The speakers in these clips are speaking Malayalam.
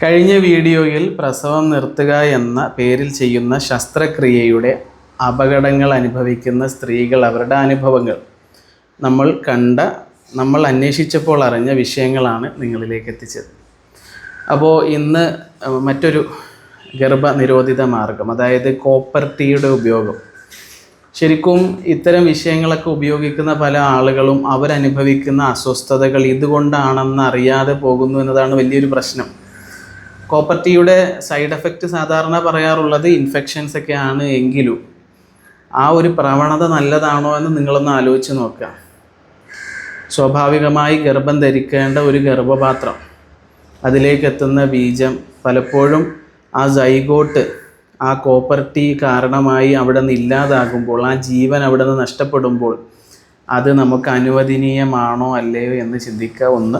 കഴിഞ്ഞ വീഡിയോയിൽ പ്രസവം നിർത്തുക എന്ന പേരിൽ ചെയ്യുന്ന ശസ്ത്രക്രിയയുടെ അപകടങ്ങൾ അനുഭവിക്കുന്ന സ്ത്രീകൾ അവരുടെ അനുഭവങ്ങൾ. നമ്മൾ കണ്ട നമ്മൾ അന്വേഷിച്ചപ്പോൾ അറിഞ്ഞ വിഷയങ്ങളാണ് നിങ്ങളിലേക്ക് എത്തിച്ചത്. അപ്പോൾ ഇന്ന് മറ്റൊരു ഗർഭനിരോധിത മാർഗം അതായത് കോപ്പർ ടീയുടെ ഉപയോഗം. ശരിക്കും ഇത്തരം വിഷയങ്ങളൊക്കെ ഉപയോഗിക്കുന്ന പല ആളുകളും അവരനുഭവിക്കുന്ന അസ്വസ്ഥതകൾ ഇതുകൊണ്ടാണെന്ന് അറിയാതെ പോകുന്നു എന്നതാണ് വലിയൊരു പ്രശ്നം. കോപ്പർ ടീയുടെ സൈഡ് എഫക്റ്റ് സാധാരണ പറയാറുള്ളത് ഇൻഫെക്ഷൻസ് ഒക്കെ ആണ് എങ്കിലും ആ ഒരു പ്രവണത നല്ലതാണോ എന്ന് നിങ്ങളൊന്ന് ആലോചിച്ച് നോക്കുക. സ്വാഭാവികമായി ഗർഭം ധരിക്കേണ്ട ഒരു ഗർഭപാത്രം അതിലേക്ക് എത്തുന്ന ബീജം പലപ്പോഴും ആ സൈഗോട്ട് ആ കോപ്പർ ടീ കാരണമായി അവിടെ നിന്ന് ഇല്ലാതാകുമ്പോൾ ആ ജീവൻ അവിടെ നിന്ന് നഷ്ടപ്പെടുമ്പോൾ അത് നമുക്ക് അനുവദനീയമാണോ അല്ലയോ എന്ന് ചിന്തിക്കുക ഒന്ന്.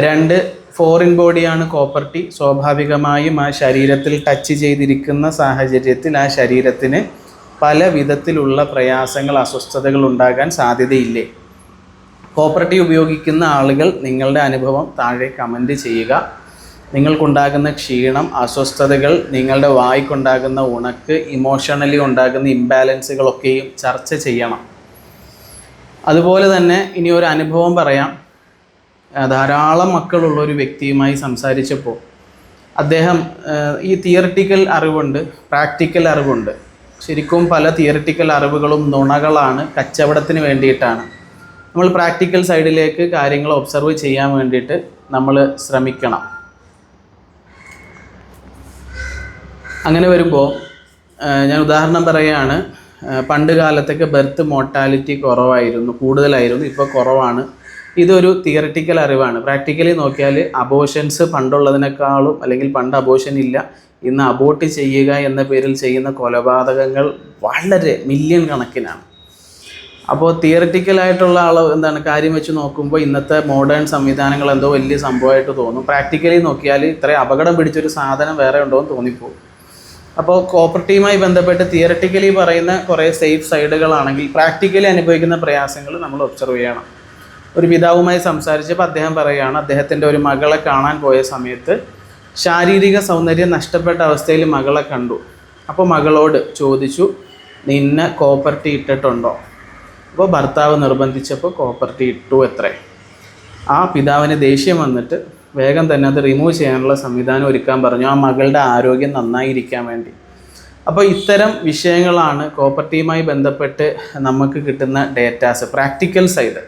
രണ്ട് ഫോറിൻ ബോഡിയാണ് കോപ്പർട്ടി സ്വാഭാവികമായും ആ ശരീരത്തിൽ ടച്ച് ചെയ്തിരിക്കുന്ന സാഹചര്യത്തിൽ ആ ശരീരത്തിന് പല വിധത്തിലുള്ള പ്രയാസങ്ങൾ അസ്വസ്ഥതകൾ ഉണ്ടാകാൻ സാധ്യതയില്ലേ? കോപ്പർട്ടി ഉപയോഗിക്കുന്ന ആളുകൾ നിങ്ങളുടെ അനുഭവം താഴെ കമന്റ് ചെയ്യുക. നിങ്ങൾക്കുണ്ടാകുന്ന ക്ഷീണം അസ്വസ്ഥതകൾ നിങ്ങളുടെ വായിക്കുണ്ടാകുന്ന ഉണക്ക് ഇമോഷണലി ഉണ്ടാകുന്ന ഇംബാലൻസുകളൊക്കെയും ചർച്ച ചെയ്യണം. അതുപോലെ തന്നെ ഇനി ഒരു അനുഭവം പറയാം. ധാരാളം മക്കളുള്ള ഒരു വ്യക്തിയുമായി സംസാരിച്ചപ്പോൾ അദ്ദേഹം ഈ തിയറിറ്റിക്കൽ അറിവുണ്ട് പ്രാക്ടിക്കൽ അറിവുണ്ട്. ശരിക്കും പല തിയറിറ്റിക്കൽ അറിവുകളും നുണകളാണ് കച്ചവടത്തിന് വേണ്ടിയിട്ടാണ്. നമ്മൾ പ്രാക്ടിക്കൽ സൈഡിലേക്ക് കാര്യങ്ങൾ ഒബ്സർവ് ചെയ്യാൻ വേണ്ടിയിട്ട് നമ്മൾ ശ്രമിക്കണം. അങ്ങനെ വരുമ്പോൾ ഞാൻ ഉദാഹരണം പറയുകയാണ് പണ്ട് കാലത്തൊക്കെ ബർത്ത് മോർട്ടാലിറ്റി കുറവായിരുന്നു കൂടുതലായിരുന്നു ഇപ്പോൾ കുറവാണ്. ഇതൊരു തിയറിറ്റിക്കൽ അറിവാണ്. പ്രാക്ടിക്കലി നോക്കിയാൽ അബോഷൻസ് പണ്ടുള്ളതിനേക്കാളും അല്ലെങ്കിൽ പണ്ട് അബോഷൻ ഇല്ല. ഇന്ന് അബോട്ട് ചെയ്യുക എന്ന പേരിൽ ചെയ്യുന്ന കൊലപാതകങ്ങൾ വളരെ മില്യൺ കണക്കിനാണ്. അപ്പോൾ തിയറിറ്റിക്കലായിട്ടുള്ള അളവ് എന്താണ് കാര്യം വെച്ച് നോക്കുമ്പോൾ ഇന്നത്തെ മോഡേൺ സംവിധാനങ്ങൾ എന്തോ വലിയ സംഭവമായിട്ട് തോന്നും. പ്രാക്ടിക്കലി നോക്കിയാൽ ഇത്രയും അപകടം പിടിച്ചൊരു സാധനം വേറെ ഉണ്ടോ എന്ന് തോന്നിപ്പോകും അപ്പോൾ കോപ്പർട്ടിയുമായി ബന്ധപ്പെട്ട് തിയറിറ്റിക്കലി പറയുന്ന കുറേ സേഫ് സൈഡുകളാണെങ്കിൽ പ്രാക്ടിക്കലി അനുഭവിക്കുന്ന പ്രയാസങ്ങൾ നമ്മൾ ഒബ്സർവ് ചെയ്യണം. ഒരു പിതാവുമായി സംസാരിച്ചപ്പോൾ അദ്ദേഹം പറയുകയാണ് അദ്ദേഹത്തിന്റെ ഒരു മകളെ കാണാൻ പോയ സമയത്ത് ശാരീരിക സൗന്ദര്യം നഷ്ടപ്പെട്ട അവസ്ഥയിൽ മകളെ കണ്ടു. അപ്പോൾ മകളോട് ചോദിച്ചു നിന്നെ കോപ്പർട്ടി ഇട്ടിട്ടുണ്ടോ? അപ്പോൾ ഭർത്താവ് നിർബന്ധിച്ചപ്പോൾ കോപ്പർട്ടി ഇട്ടു എത്രേ. ആ പിതാവിന് ദേഷ്യം വന്നിട്ട് വേഗം തന്നെ അത് റിമൂവ് ചെയ്യാനുള്ള സംവിധാനം ഒരുക്കാൻ പറഞ്ഞു ആ മകളുടെ ആരോഗ്യം നന്നായിരിക്കാൻ വേണ്ടി. അപ്പോൾ ഇത്തരം വിഷയങ്ങളാണ് കോപ്പർട്ടിയുമായി ബന്ധപ്പെട്ട് നമുക്ക് കിട്ടുന്ന ഡേറ്റാസ് പ്രാക്ടിക്കൽ സൈഡ്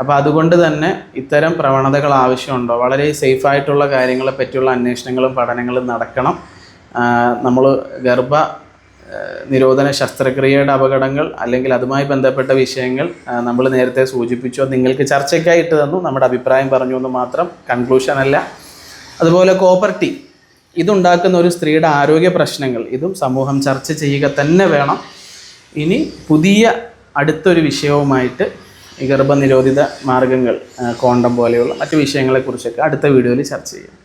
അപ്പോൾ അതുകൊണ്ട് തന്നെ ഇത്തരം പ്രവണതകൾ ആവശ്യമുണ്ടോ? വളരെ സേഫ് ആയിട്ടുള്ള കാര്യങ്ങളെ പറ്റിയുള്ള അന്വേഷണങ്ങളും പഠനങ്ങളും നടക്കണം. നമ്മൾ ഗർഭ നിരോധന ശസ്ത്രക്രിയയുടെ അപകടങ്ങൾ അല്ലെങ്കിൽ അതുമായി ബന്ധപ്പെട്ട വിഷയങ്ങൾ നമ്മൾ നേരത്തെ സൂചിപ്പിച്ചോ. നിങ്ങൾക്ക് ചർച്ചയ്ക്കായി ഇട്ട് തന്നു. നമ്മുടെ അഭിപ്രായം പറഞ്ഞു എന്ന് മാത്രം കൺക്ലൂഷൻ അല്ല. അതുപോലെ കോപ്പർട്ടി. ഇതുണ്ടാക്കുന്ന ഒരു സ്ത്രീയുടെ ആരോഗ്യ പ്രശ്നങ്ങൾ. ഇതും സമൂഹം ചർച്ച ചെയ്യുക തന്നെ വേണം. ഇനി പുതിയ അടുത്തൊരു വിഷയവുമായിട്ട് ഗർഭനിരോധിത മാർഗങ്ങൾ കോണ്ടം പോലെയുള്ള മറ്റു വിഷയങ്ങളെക്കുറിച്ചൊക്കെ അടുത്ത വീഡിയോയിൽ ചർച്ച ചെയ്യും.